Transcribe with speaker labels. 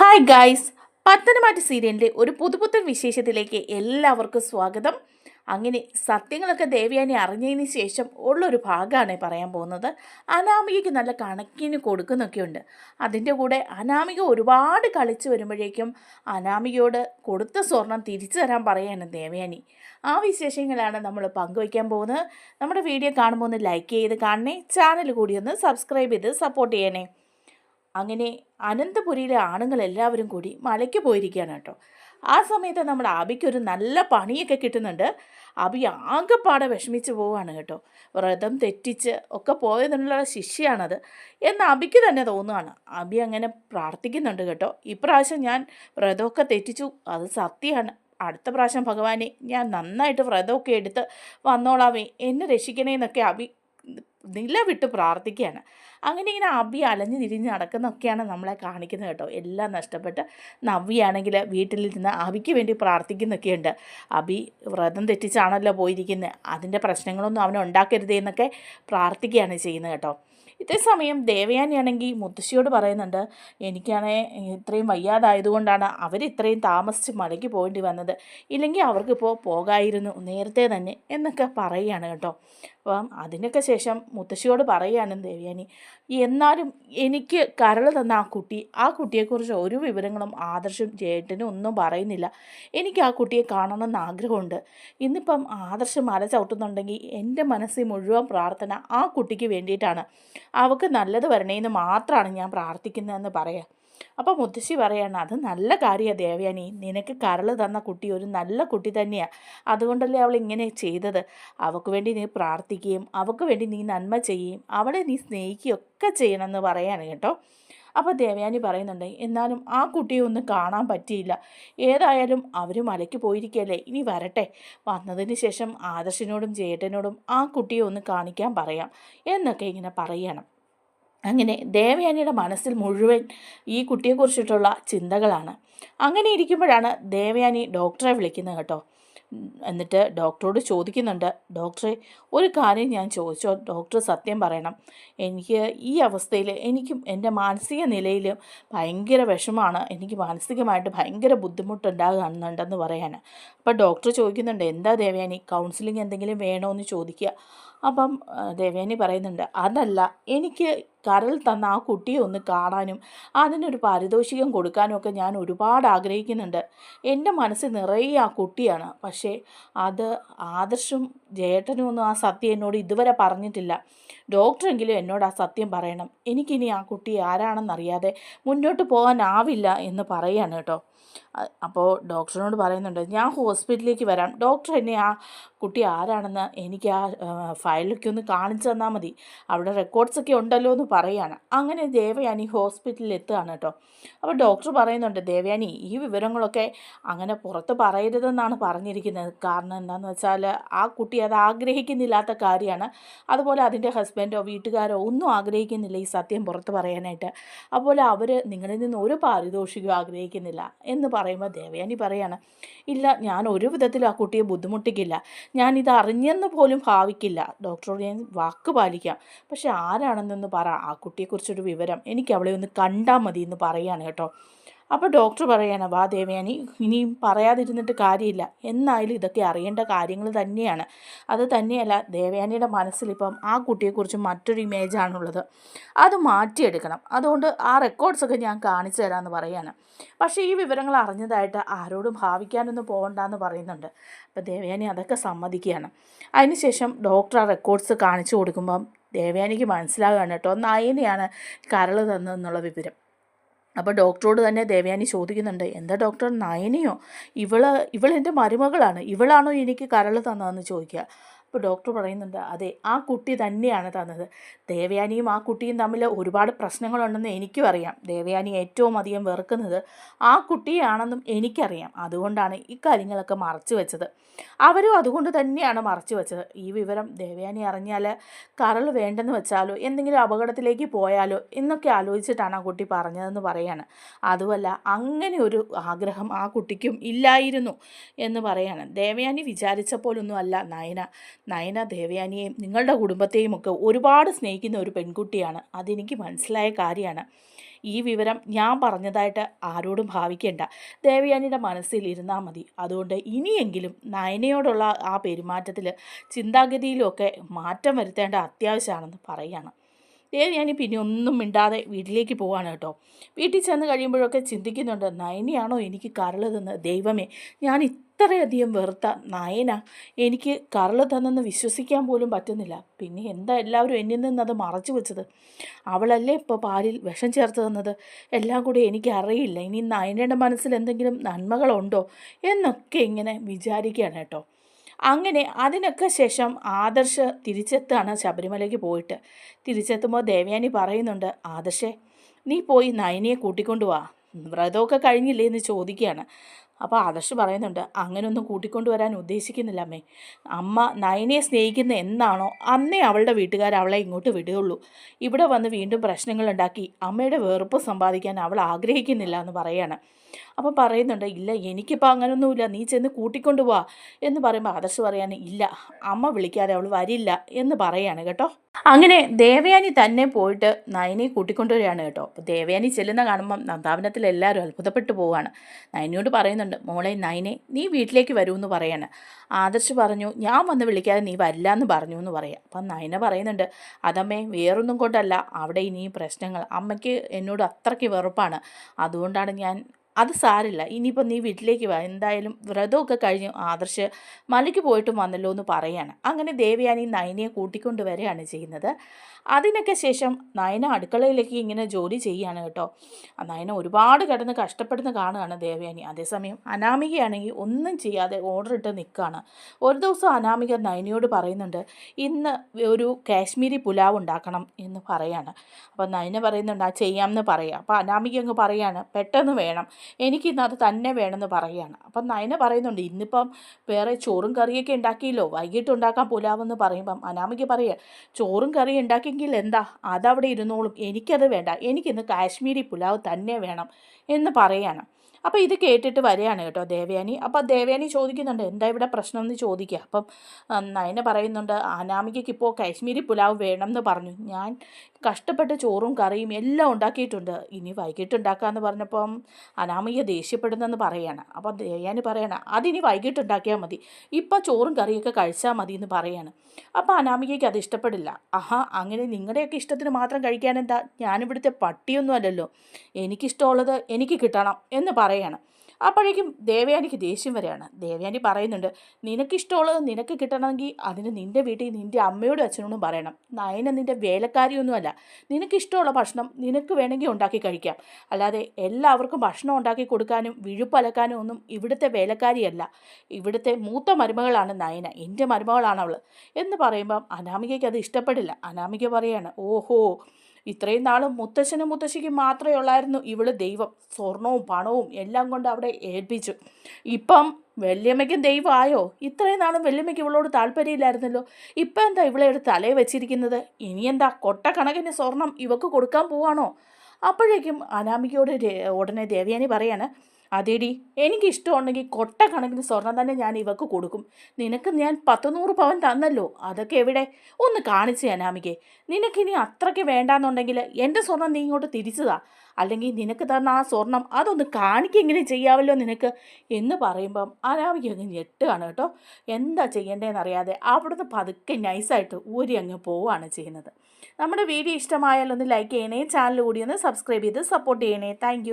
Speaker 1: Hi guys പത്തനംമാറ്റ സീരിയലിന്റെ ഒരു പുതുപുത്തൻ വിശേഷത്തിലേക്ക് എല്ലാവർക്കും സ്വാഗതം. അങ്ങനെ സത്യങ്ങളൊക്കെ ദേവയാനി അറിഞ്ഞതിന് ശേഷം ഉള്ളൊരു ഭാഗമാണ് പറയാൻ പോകുന്നത്. അനാമികയ്ക്ക് നല്ല കണക്കിന് കൊടുക്കുന്നൊക്കെയുണ്ട്. അതിന്റെ കൂടെ അനാമിക ഒരുപാട് കളിച്ച് വരുമ്പോഴേക്കും അനാമികയോട് കൊടുത്ത സ്വർണം തിരിച്ചു തരാൻ പറയാണ് ദേവയാനി. ആ വിശേഷങ്ങളാണ് നമ്മൾ പങ്കുവയ്ക്കാൻ പോകുന്നത്. നമ്മുടെ വീഡിയോ കാണുമ്പോൾ ഒന്ന് ലൈക്ക് ചെയ്ത് കാണണേ. ചാനൽ കൂടി ഒന്ന് സബ്സ്ക്രൈബ് ചെയ്ത് സപ്പോർട്ട് ചെയ്യണേ. അങ്ങനെ അനന്തപുരിയിലെ ആണുങ്ങൾ എല്ലാവരും കൂടി മലയ്ക്ക് പോയിരിക്കുകയാണ് കേട്ടോ. ആ സമയത്ത് നമ്മുടെ അബിക്കൊരു നല്ല പണിയൊക്കെ കിട്ടുന്നുണ്ട്. അബി ആകെപ്പാടെ വിഷമിച്ച് പോവുകയാണ് കേട്ടോ. വ്രതം തെറ്റിച്ച് ഒക്കെ പോയതിനുള്ള ശിക്ഷയാണത്. എന്ന് അബിക്ക് തന്നെ തോന്നുകയാണ്. അബി അങ്ങനെ പ്രാർത്ഥിക്കുന്നുണ്ട് കേട്ടോ. ഇപ്രാവശ്യം ഞാൻ വ്രതമൊക്കെ തെറ്റിച്ചു. അത് സത്യമാണ്. അടുത്ത പ്രാവശ്യം ഭഗവാനെ ഞാൻ നന്നായിട്ട് വ്രതമൊക്കെ എടുത്ത് വന്നോളാമേ എന്നെ രക്ഷിക്കണേന്നൊക്കെ അബി നിലവിട്ട് പ്രാർത്ഥിക്കുകയാണ്. അങ്ങനെ ഇങ്ങനെ അബി അലഞ്ഞു തിരിഞ്ഞ് നടക്കുന്നൊക്കെയാണ് നമ്മളെ കാണിക്കുന്നത് കേട്ടോ. എല്ലാം നഷ്ടപ്പെട്ട് നവ്യാണെങ്കിൽ വീട്ടിലിരുന്ന് അബിക്ക് വേണ്ടി പ്രാർത്ഥിക്കുന്നൊക്കെയുണ്ട്. അബി വ്രതം തെറ്റിച്ചാണല്ലോ പോയിരിക്കുന്നത് അതിന്റെ പ്രശ്നങ്ങളൊന്നും അവനെ ഉണ്ടാക്കരുതേ എന്നൊക്കെ പ്രാർത്ഥിക്കുകയാണ് ചെയ്യുന്നത് കേട്ടോ. ഇതേ സമയം ദേവയാനിയാണെങ്കിൽ മുത്തശ്ശിയോട് പറയുന്നുണ്ട് എനിക്കാണേ ഇത്രയും വയ്യാതായതുകൊണ്ടാണ് അവർ ഇത്രയും താമസിച്ച് മലയ്ക്ക് പോകേണ്ടി വന്നത്. ഇല്ലെങ്കിൽ അവർക്കിപ്പോൾ പോകായിരുന്നു നേരത്തെ തന്നെ എന്നൊക്കെ പറയുകയാണ് കേട്ടോ. അപ്പം അതിനൊക്കെ ശേഷം മുത്തശ്ശിയോട് പറയുകയാണ് ദേവ്യാനി എന്നാലും എനിക്ക് കരൾ തന്ന ആ കുട്ടി ആ കുട്ടിയെക്കുറിച്ച് ഒരു വിവരങ്ങളും ആദർശം ചേട്ടനും ഒന്നും പറയുന്നില്ല. എനിക്ക് ആ കുട്ടിയെ കാണണമെന്ന് ആഗ്രഹമുണ്ട്. ഇന്നിപ്പം ആദർശം മല ചവിട്ടുന്നുണ്ടെങ്കിൽ എന്റെ മനസ്സിൽ മുഴുവൻ പ്രാർത്ഥന ആ കുട്ടിക്ക് വേണ്ടിയിട്ടാണ്. അവൾക്ക് നല്ലത് വരണേന്ന് മാത്രമാണ് ഞാൻ പ്രാർത്ഥിക്കുന്നതെന്ന് പറയാം. അപ്പോൾ മുത്തശ്ശി പറയാണ് അത് നല്ല കാര്യമാണ് ദേവയാനി നിനക്ക് കരൾ തന്ന കുട്ടി ഒരു നല്ല കുട്ടി തന്നെയാണ് അതുകൊണ്ടല്ലേ അവൾ ഇങ്ങനെ ചെയ്തത്. അവൾക്ക് വേണ്ടി നീ പ്രാർത്ഥിക്കുകയും അവൾക്ക് വേണ്ടി നീ നന്മ ചെയ്യുകയും അവളെ നീ സ്നേഹിക്കുകയൊക്കെ ചെയ്യണമെന്ന് പറയാണ് കേട്ടോ. അപ്പോൾ ദേവയാനി പറയുന്നുണ്ട് എന്നാലും ആ കുട്ടിയെ ഒന്നും കാണാൻ പറ്റിയില്ല. ഏതായാലും അവർ മലയ്ക്ക് പോയിരിക്കല്ലേ. ഇനി വരട്ടെ. വന്നതിന് ശേഷം ആദർശിനോടും ചേട്ടനോടും ആ കുട്ടിയെ ഒന്ന് കാണിക്കാൻ പറയാം എന്നൊക്കെ ഇങ്ങനെ പറയണം. അങ്ങനെ ദേവയാനിയുടെ മനസ്സിൽ മുഴുവൻ ഈ കുട്ടിയെക്കുറിച്ചിട്ടുള്ള ചിന്തകളാണ്. അങ്ങനെ ഇരിക്കുമ്പോഴാണ് ദേവയാനി ഡോക്ടറെ വിളിക്കുന്നത് കേട്ടോ. എന്നിട്ട് ഡോക്ടറോട് ചോദിക്കുന്നുണ്ട് ഡോക്ടറെ ഒരു കാര്യം ഞാൻ ചോദിച്ചോ? ഡോക്ടർ സത്യം പറയണം. എനിക്ക് ഈ അവസ്ഥയിൽ എനിക്കും എന്റെ മാനസിക നിലയിൽ ഭയങ്കര വിഷമമാണ്. എനിക്ക് മാനസികമായിട്ട് ഭയങ്കര ബുദ്ധിമുട്ടുണ്ടാകുന്നുണ്ടെന്ന് പറയാൻ അപ്പോൾ ഡോക്ടർ ചോദിക്കുന്നുണ്ട് എന്താ ദേവയാനി? കൗൺസിലിംഗ് എന്തെങ്കിലും വേണോ എന്ന് ചോദിക്കുക. അപ്പം ദേവേനി പറയുന്നുണ്ട് അതല്ല എനിക്ക് കരൽ തന്ന ആ കുട്ടിയെ ഒന്ന് കാണാനും അതിനൊരു പാരിതോഷികം കൊടുക്കാനും ഒക്കെ ഞാൻ ഒരുപാട് ആഗ്രഹിക്കുന്നുണ്ട്. എന്റെ മനസ്സ് നിറയെ ആ കുട്ടിയാണ്. പക്ഷേ അത് ആദർശം ജേട്ടനും ഒന്നും ആ സത്യം എന്നോട് ഇതുവരെ പറഞ്ഞിട്ടില്ല. ഡോക്ടറെങ്കിലും എന്നോട് ആ സത്യം പറയണം. എനിക്കിനി ആ കുട്ടി ആരാണെന്നറിയാതെ മുന്നോട്ട് പോകാനാവില്ല എന്ന് പറയാണ് കേട്ടോ. അപ്പോൾ ഡോക്ടറിനോട് പറയുന്നുണ്ട് ഞാൻ ഹോസ്പിറ്റലിലേക്ക് വരാം. ഡോക്ടർ എന്നെ ആ കുട്ടി ആരാണെന്ന് എനിക്ക് ആ ഫയലൊക്കെ ഒന്ന് കാണിച്ചു തന്നാൽ മതി. അവിടെ റെക്കോർഡ്സൊക്കെ ഉണ്ടല്ലോ എന്ന് പറയാണ്. അങ്ങനെ ദേവയാനി ഹോസ്പിറ്റലിൽ എത്തുകയാണ് കേട്ടോ. അപ്പോൾ ഡോക്ടർ പറയുന്നുണ്ട് ദേവയാനി ഈ വിവരങ്ങളൊക്കെ അങ്ങനെ പുറത്ത് പറയരുതെന്നാണ് പറഞ്ഞിരിക്കുന്നത്. കാരണം എന്താണെന്ന് വെച്ചാൽ ആ കുട്ടി അത് ആഗ്രഹിക്കുന്നില്ലാത്ത കാര്യമാണ്. അതുപോലെ അതിന്റെ ഹസ്ബൻഡോ വീട്ടുകാരോ ഒന്നും ആഗ്രഹിക്കുന്നില്ല ഈ സത്യം പുറത്ത് പറയാനായിട്ട്. അതുപോലെ അവർ നിങ്ങളിൽ നിന്ന് ഒരു പാരിതോഷികവും ആഗ്രഹിക്കുന്നില്ല. എന്ന് പറയുമ്പോൾ ദേവയാനി പറയാണ് ഇല്ല ഞാൻ ഒരു വിധത്തിലും ആ കുട്ടിയെ ബുദ്ധിമുട്ടിക്കില്ല. ഞാൻ ഇത് അറിഞ്ഞെന്ന് പോലും ഭാവിക്കില്ല. ഡോക്ടറോട് ഞാൻ വാക്ക് പാലിക്കാം. പക്ഷെ ആരാണെന്നൊന്ന് പറ. ആ കുട്ടിയെക്കുറിച്ചൊരു വിവരം എനിക്ക് അവളെ ഒന്ന് കണ്ടാൽ മതി എന്ന് പറയാണ് കേട്ടോ. അപ്പോൾ ഡോക്ടർ പറയാണ് വാ ദേവയാനി ഇനിയും പറയാതിരുന്നിട്ട് കാര്യമില്ല. എന്നായാലും ഇതൊക്കെ അറിയേണ്ട കാര്യങ്ങൾ തന്നെയാണ്. അത് തന്നെയല്ല ദേവയാനിയുടെ മനസ്സിലിപ്പം ആ കുട്ടിയെക്കുറിച്ച് മറ്റൊരു ഇമേജാണുള്ളത് അത് മാറ്റിയെടുക്കണം. അതുകൊണ്ട് ആ റെക്കോർഡ്സൊക്കെ ഞാൻ കാണിച്ചു തരാമെന്ന് പറയാണ്. പക്ഷേ ഈ വിവരങ്ങൾ അറിഞ്ഞതായിട്ട് ആരോടും ഭാവിക്കാനൊന്നും പോകണ്ടെന്ന് പറയുന്നുണ്ട്. അപ്പോൾ ദേവയാനി അതൊക്കെ സമ്മതിക്കുകയാണ്. അതിനുശേഷം ഡോക്ടർ ആ റെക്കോർഡ്സ് കാണിച്ചു കൊടുക്കുമ്പം ദേവയാനിക്ക് മനസ്സിലാകുകയാണ് കേട്ടോ നയനെയാണ് കരൾ തന്നെന്നുള്ള വിവരം. അപ്പോൾ ഡോക്ടറോട് തന്നെ ദേവയാനി ചോദിക്കുന്നുണ്ട് എന്താ ഡോക്ടർ? നയനിയോ? ഇവൾ ഇവൾ എന്റെ മരുമകളാണ്. ഇവളാണോ എനിക്ക് കരൾ തന്നതെന്ന് ചോദിക്കുക. അപ്പോൾ ഡോക്ടർ പറയുന്നുണ്ട് അതെ ആ കുട്ടി തന്നെയാണ് തന്നത്. ദേവയാനിയും ആ കുട്ടിയും തമ്മിൽ ഒരുപാട് പ്രശ്നങ്ങളുണ്ടെന്ന് എനിക്കും അറിയാം. ദേവയാനി ഏറ്റവും അധികം വെറുക്കുന്നത് ആ കുട്ടിയാണെന്നും എനിക്കറിയാം. അതുകൊണ്ടാണ് ഇക്കാര്യങ്ങളൊക്കെ കാര്യങ്ങളൊക്കെ മറച്ചു വെച്ചത്. അവരും അതുകൊണ്ട് തന്നെയാണ് മറച്ചു വെച്ചത്. ഈ വിവരം ദേവയാനി അറിഞ്ഞാൽ കരൾ വേണ്ടെന്ന് വെച്ചാലോ എന്തെങ്കിലും അപകടത്തിലേക്ക് പോയാലോ എന്നൊക്കെ ആലോചിച്ചിട്ടാണ് ആ കുട്ടി പറഞ്ഞതെന്ന് പറയാണ്. അതുമല്ല അങ്ങനെ ഒരു ആഗ്രഹം ആ കുട്ടിക്കും ഇല്ലായിരുന്നു എന്ന് പറയാണ്. ദേവയാനി വിചാരിച്ചപ്പോഴൊന്നും അല്ല നയന നയന ദേവയാനിയെയും നിങ്ങളുടെ കുടുംബത്തെയും ഒക്കെ ഒരുപാട് സ്നേഹിക്കുന്ന ഒരു പെൺകുട്ടിയാണ്. അതെനിക്ക് മനസ്സിലായ കാര്യമാണ്. ഈ വിവരം ഞാൻ പറഞ്ഞതായിട്ട് ആരോടും ഭാവിക്കേണ്ട. ദേവയാനിയുടെ മനസ്സിൽ ഇരുന്നാൽ മതി. അതുകൊണ്ട് ഇനിയെങ്കിലും നയനയോടുള്ള ആ പെരുമാറ്റത്തിൽ ചിന്താഗതിയിലുമൊക്കെ മാറ്റം വരുത്തേണ്ട അത്യാവശ്യമാണെന്ന് പറയുകയാണ് ദേവയാനി പിന്നെ ഒന്നും മിണ്ടാതെ വീട്ടിലേക്ക് പോവാണ് കേട്ടോ. വീട്ടിൽ ചെന്ന് കഴിയുമ്പോഴൊക്കെ ചിന്തിക്കുന്നുണ്ട് നയനിയാണോ എനിക്ക് കരളതെന്ന്? തന്ന് ദൈവമേ ഞാൻ ഇത്രയധികം വെറുത്ത നയന. എനിക്ക് കരൾ തന്നെന്ന് വിശ്വസിക്കാൻ പോലും പറ്റുന്നില്ല. പിന്നെ എന്താ എല്ലാവരും എന്നിൽ നിന്ന് അത് മറച്ചു വെച്ചത്? അവളല്ലേ ഇപ്പോൾ പാലിൽ വിഷം ചേർത്ത് തന്നത്? എല്ലാം കൂടി എനിക്കറിയില്ല ഇനി നയനയുടെ മനസ്സിൽ എന്തെങ്കിലും നന്മകളുണ്ടോ? എന്നൊക്കെ ഇങ്ങനെ വിചാരിക്കുകയാണ് കേട്ടോ. അങ്ങനെ അതിനൊക്കെ ശേഷം ആദർശ് തിരിച്ചെത്താണ് ശബരിമലയ്ക്ക് പോയിട്ട്. തിരിച്ചെത്തുമ്പോൾ ദേവയാനി പറയുന്നുണ്ട് ആദർശേ നീ പോയി നയനിയെ കൂട്ടിക്കൊണ്ടുവാ വ്രതമൊക്കെ കഴിഞ്ഞില്ലേ എന്ന് ചോദിക്കുകയാണ്. അപ്പോൾ ആദർശ് പറയുന്നുണ്ട് അങ്ങനെയൊന്നും കൂട്ടിക്കൊണ്ട് വരാൻ ഉദ്ദേശിക്കുന്നില്ല അമ്മേ. അമ്മ നയനയെ സ്നേഹിക്കുന്ന എന്നാണോ അന്നേ അവളുടെ വീട്ടുകാർ അവളെ ഇങ്ങോട്ട് വിടുകയുള്ളൂ. ഇവിടെ വന്ന് വീണ്ടും പ്രശ്നങ്ങൾ ഉണ്ടാക്കി അമ്മയുടെ വെറുപ്പ് സമ്പാദിക്കാൻ അവൾ ആഗ്രഹിക്കുന്നില്ല എന്ന് പറയാണ്. അപ്പം പറയുന്നുണ്ട് ഇല്ല എനിക്കിപ്പോൾ അങ്ങനൊന്നുമില്ല. നീ ചെന്ന് കൂട്ടിക്കൊണ്ടു പോവാ എന്ന് പറയുമ്പോൾ ആദർശ് പറയാൻ ഇല്ല അമ്മ വിളിക്കാതെ അവൾ വരില്ല എന്ന് പറയാണ് കേട്ടോ. അങ്ങനെ ദേവയാനി തന്നെ പോയിട്ട് നയനെ കൂട്ടിക്കൊണ്ടുവരികയാണ് കേട്ടോ. അപ്പോൾ ദേവയാനി ചെല്ലുന്ന കാണുമ്പം നന്ദാവനത്തിൽ എല്ലാവരും അത്ഭുതപ്പെട്ടു പോവുകയാണ്. നയനിയോട് പറയുന്നുണ്ട് മോളെ നയനെ നീ വീട്ടിലേക്ക് വരൂ എന്ന് പറയാണ്. ആദർശ് പറഞ്ഞു ഞാൻ വന്ന് വിളിക്കാതെ നീ വരില്ല എന്ന് പറഞ്ഞു എന്ന് പറയാം. അപ്പം നയന പറയുന്നുണ്ട് അതമ്മേ വേറൊന്നും കൊണ്ടല്ല. അവിടെ ഇനിയും പ്രശ്നങ്ങൾ. അമ്മയ്ക്ക് എന്നോട് അത്രയ്ക്ക് വെറുപ്പാണ്. അതുകൊണ്ടാണ് ഞാൻ അത് സാരില്ല. ഇനിയിപ്പോൾ നീ വീട്ടിലേക്ക് വാ. എന്തായാലും വ്രതമൊക്കെ കഴിഞ്ഞു ആദർശ് മലയ്ക്ക് പോയിട്ടും വന്നല്ലോ എന്ന് പറയാണ്. അങ്ങനെ ദേവയാനി നയനിയെ കൂട്ടിക്കൊണ്ട് വരികയാണ് ചെയ്യുന്നത്. അതിനൊക്കെ ശേഷം നയന അടുക്കളയിലേക്ക് ഇങ്ങനെ ജോലി ചെയ്യുകയാണ് കേട്ടോ. നയന ഒരുപാട് കിടന്ന് കഷ്ടപ്പെടുന്ന കാണുകയാണ് ദേവയാനി. അതേസമയം അനാമികയാണെങ്കിൽ ഒന്നും ചെയ്യാതെ ഓർഡർ ഇട്ട് നിൽക്കുകയാണ്. ഒരു ദിവസം അനാമിക നയനയോട് പറയുന്നുണ്ട് ഇന്ന് ഒരു കാശ്മീരി പുലാവ് ഉണ്ടാക്കണം എന്ന് പറയാണ്. അപ്പോൾ നയന പറയുന്നുണ്ട് ആ ചെയ്യാമെന്ന് പറയാം. അപ്പോൾ അനാമിക അങ്ങ് പറയാണ് പെട്ടെന്ന് വേണം. എനിക്കിന്ന് അത് തന്നെ വേണമെന്ന് പറയുകയാണ് അപ്പം നയന പറയുന്നുണ്ട് ഇന്നിപ്പം വേറെ ചോറും കറിയൊക്കെ ഉണ്ടാക്കിയല്ലോ. വൈകിട്ട് ഉണ്ടാക്കാൻ പുലാവെന്ന് പറയുമ്പം. അനാമിക പറയുക ചോറും കറിയും ഉണ്ടാക്കിയെങ്കിൽ എന്താ? അതവിടെ ഇരുന്നോളും. എനിക്കത് വേണ്ട. എനിക്കിന്ന് കാശ്മീരി പുലാവ് തന്നെ വേണം എന്ന് പറയാണ്. അപ്പോൾ ഇത് കേട്ടിട്ട് വരികയാണ് കേട്ടോ ദേവയാനി. അപ്പോൾ ദേവയാനി ചോദിക്കുന്നുണ്ട് എന്താ ഇവിടെ പ്രശ്നം എന്ന് ചോദിക്കുക. അപ്പം നയന പറയുന്നുണ്ട് അനാമികയ്ക്ക് ഇപ്പോൾ കാശ്മീരി പുലാവ് വേണം എന്ന് പറഞ്ഞു. ഞാൻ കഷ്ടപ്പെട്ട് ചോറും കറിയും എല്ലാം ഉണ്ടാക്കിയിട്ടുണ്ട്. ഇനി വൈകിട്ട് ഉണ്ടാക്കാമെന്ന് പറഞ്ഞപ്പം അനാമിക ദേഷ്യപ്പെടുന്നെന്ന് പറയാണ്. അപ്പോൾ ദേവയാനി പറയണം അതിനി വൈകിട്ട് ഉണ്ടാക്കിയാൽ മതി. ഇപ്പോൾ ചോറും കറിയൊക്കെ കഴിച്ചാൽ മതി എന്ന് പറയാണ്. അപ്പോൾ അനാമികയ്ക്ക് അത് ഇഷ്ടപ്പെടില്ല. ആഹാ അങ്ങനെ നിങ്ങളുടെയൊക്കെ ഇഷ്ടത്തിന് മാത്രം കഴിക്കാൻ എന്താ? ഞാനിവിടുത്തെ പട്ടിയൊന്നും അല്ലല്ലോ. എനിക്കിഷ്ടമുള്ളത് എനിക്ക് കിട്ടണം എന്ന് പറയാണ് അപ്പോഴേക്കും ദേവയാനിക്ക് ദേഷ്യം വരെയാണ്. ദേവയാനി പറയുന്നുണ്ട് നിനക്കിഷ്ടമുള്ളത് നിനക്ക് കിട്ടണമെങ്കിൽ അതിന് നിന്റെ വീട്ടിൽ നിന്റെ അമ്മയോടും അച്ഛനോടും പറയണം. നയന നിന്റെ വേലക്കാരിയൊന്നുമല്ല. നിനക്കിഷ്ടമുള്ള ഭക്ഷണം നിനക്ക് വേണമെങ്കിൽ ഉണ്ടാക്കി കഴിക്കാം. അല്ലാതെ എല്ലാവർക്കും ഭക്ഷണം ഉണ്ടാക്കി കൊടുക്കാനും വിഴുപ്പലക്കാനും ഒന്നും ഇവിടുത്തെ വേലക്കാരിയല്ല. ഇവിടുത്തെ മൂത്ത മരുമകളാണ് നയന. എന്റെ മരുമകളാണ് അവൾ എന്ന് പറയുമ്പം അനാമികയ്ക്ക് അത് ഇഷ്ടപ്പെടില്ല. അനാമിക പറയാണ് ഓഹോ ഇത്രയും നാളും മുത്തശ്ശനും മുത്തശ്ശിക്കും മാത്രമേ ഉള്ളായിരുന്നു ഇവൾ ദൈവം. സ്വർണവും പണവും എല്ലാം കൊണ്ട് അവിടെ ഏൽപ്പിച്ചു. ഇപ്പം വല്യമ്മയ്ക്കും ദൈവമായോ ഇത്രയും നാളും വല്യമ്മയ്ക്ക് ഇവളോട് താല്പര്യമില്ലായിരുന്നല്ലോ. ഇപ്പം എന്താ ഇവളെ എടുത്ത് തലയെ വെച്ചിരിക്കുന്നത്? ഇനി എന്താ കൊട്ടക്കണക്കിന് സ്വർണം ഇവക്ക് കൊടുക്കാൻ പോവാണോ? അപ്പോഴേക്കും അനാമികയോട് ഉടനെ ദേവയാനി പറയാണ് അതേടി എനിക്കിഷ്ടമുണ്ടെങ്കിൽ കൊട്ടക്കണക്കിന് സ്വർണം തന്നെ ഞാൻ ഇവക്ക് കൊടുക്കും. നിനക്ക് ഞാൻ പത്തുനൂറ് പവൻ തന്നല്ലോ. അതൊക്കെ എവിടെ? ഒന്ന് കാണിച്ചു അനാമികെ നിനക്കിനി അത്രയ്ക്ക് വേണ്ടാന്നുണ്ടെങ്കിൽ എന്റെ സ്വർണം നീ ഇങ്ങോട്ട് തിരിച്ചതാ. അല്ലെങ്കിൽ നിനക്ക് തന്ന ആ സ്വർണം അതൊന്ന് കാണിക്കെങ്കിലും ചെയ്യാവല്ലോ നിനക്ക് എന്ന് പറയുമ്പം അനാമിക അങ്ങ് ഞെട്ടുകയാണ് കേട്ടോ. എന്താ ചെയ്യേണ്ടതെന്ന് അറിയാതെ അവിടുന്ന് പതുക്കെ നൈസായിട്ട് ഊരി അങ്ങ് പോവുകയാണ് ചെയ്യുന്നത്. നമ്മുടെ വീഡിയോ ഇഷ്ടമായാലൊന്ന് ലൈക്ക് ചെയ്യണേ ചാനൽ കൂടി ഒന്ന് സബ്സ്ക്രൈബ് ചെയ്ത് സപ്പോർട്ട് ചെയ്യണേ. താങ്ക്